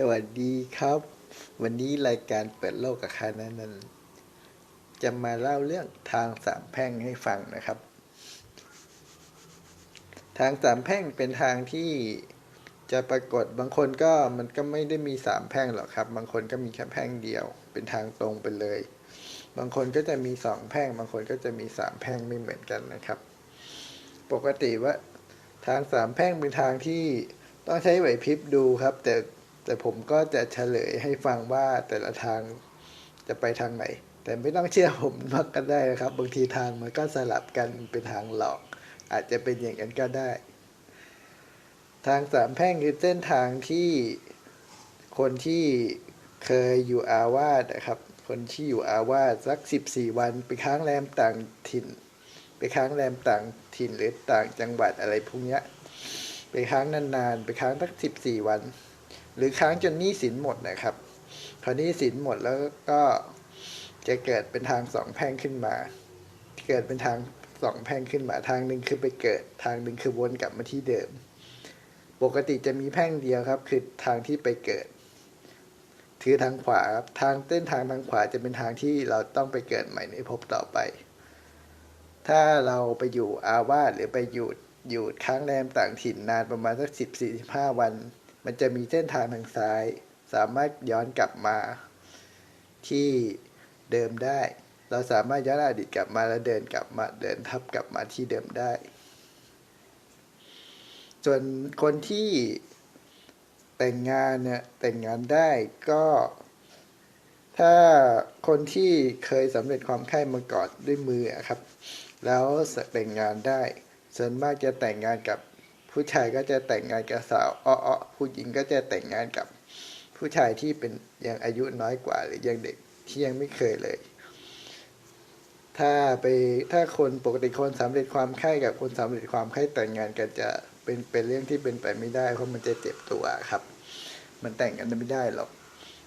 สวัสดีครับ วันนี้รายการเปิดโลกกับคานันนันจะมาเล่าเรื่องทางสามแพ่งให้ฟังนะครับ ทางสามแพ่งเป็นทางที่จะปรากฏบางคนก็มันก็ไม่ได้มีสามแพ่งหรอกครับ บางคนก็มีแค่แพ่งเดียว เป็นทางตรงไปเลย บางคนก็จะมีสองแพ่ง บางคนก็จะมีสามแพ่งไม่เหมือนกันนะครับ ปกติว่าทางสามแพ่งเป็นทางที่ต้องใช้ไหวพริบดูครับ แต่ แต่ผมก็จะเฉลยให้ฟังว่าแต่ละทางจะไปทางไหน แต่ไม่ต้องเชื่อผมมากก็ได้นะครับ บางทีทางมันก็สลับกันเป็นทางหลอก อาจจะเป็นอย่างนั้นก็ได้ ทางสามแพร่งคือเส้นทางที่คนที่เคยอยู่อาวาสนะครับ คนที่อยู่อาวาสสักสิบสี่วันไปค้างแรมต่างถิ่น ไปค้างแรมต่างถิ่นหรือต่างจังหวัดอะไรพวกนี้ไปค้างนานๆ ไปค้างสักสิบสี่วัน หรือค้างจนหนี้สินหมดนะครับพอหนี้สินหมดแล้วก็จะเกิดเป็นทางสองแพ่งขึ้นมา เกิดเป็นทางสองแพ่งขึ้นมาทางหนึ่งคือไปเกิดทางหนึ่งคือวนกลับมาที่เดิม ปกติจะมีแพ่งเดียวครับ คือทางที่ไปเกิด ถือทางขวาครับทางเส้นทางทางขวาจะเป็นทางที่เราต้องไปเกิดใหม่ในภพต่อไป ถ้าเราไปอยู่อาวาสหรือไปอยู่อยู่ค้างแรมต่างถิ่นนานประมาณสักสิบสี่สิบห้าวัน มันจะมีเส้นทางทางซ้าย สามารถย้อนกลับมาที่เดิมได้ เราสามารถย้อนอดีตกลับมาแล้วเดินกลับมาเดินทับกลับมาที่เดิมได้ ส่วนคนที่แต่งงานเนี่ยแต่งงานได้ก็ ถ้าคนที่เคยสำเร็จความใคร่มาก่อนด้วยมือครับ แล้วแต่งงานได้ส่วนมากจะแต่งงานกับ ผู้ชายก็จะแต่งงานกับสาวอ้อๆผู้หญิงก็จะแต่งงานกับผู้ชายที่เป็นยังอายุน้อยกว่า หรือยังเด็กที่ยังไม่เคยเลย ถ้าไปถ้าคนปกติคนสำเร็จความใคร่กับคนสำเร็จความใคร่แต่งงานกันจะเป็นเป็นเรื่องที่เป็นไปไม่ได้เพราะมันจะเจ็บตัวครับ มันแต่งกันไม่ได้หรอก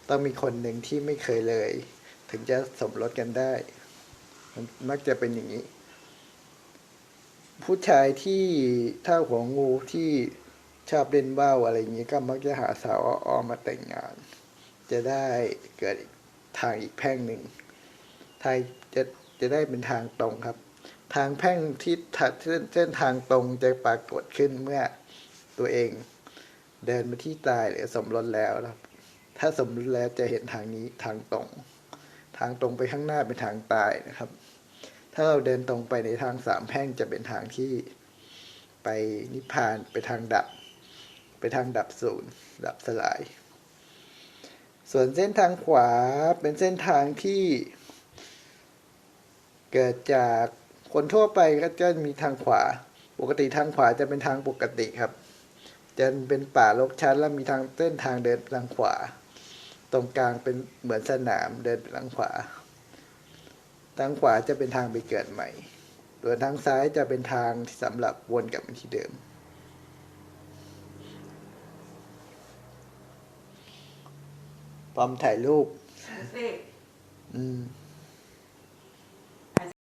ต้องมีคนหนึ่งที่ไม่เคยเลย ถึงจะสมรสกันได้ มันมักจะเป็นอย่างนี้ ผู้ชายที่ถ้าหัวงูที่ชอบเล่นว่าวอะไรอย่างนี้ก็มักจะหาสาวอ้อๆมาแต่งงาน จะได้เกิดทางอีกแพ่งหนึ่งไทยจะจะได้เป็นทางตรงครับ ทางแพ่งที่ถัดเส้นทางตรงจะปรากฏขึ้นเมื่อตัวเองเดินมาที่ตายหรือสมรสแล้วครับ ถ้าสมรสแล้วจะเห็นทางนี้ทางตรง ทางตรงไปข้างหน้าเป็นทางตายนะครับ ถ้าเราเดินตรงไปในทางสามแพร่งจะเป็นทางที่ไปนิพพานไปทางดับ ไปทางดับศูนย์ดับสลาย ส่วนเส้นทางขวาเป็นเส้นทางที่เกิดจากคนทั่วไปก็จะมีทางขวา ปกติทางขวาจะเป็นทางปกติครับ จะเป็นป่ารกชันแล้วมีทางเส้นทางเดินทางขวา ตรงกลางเป็นเหมือนสนามเดินทางขวา ทางขวาจะเป็นทางไปเกิดใหม่ส่วนทางซ้ายจะเป็นทางสำหรับวนกลับมาที่เดิมพร้อมถ่ายรูปสิอืม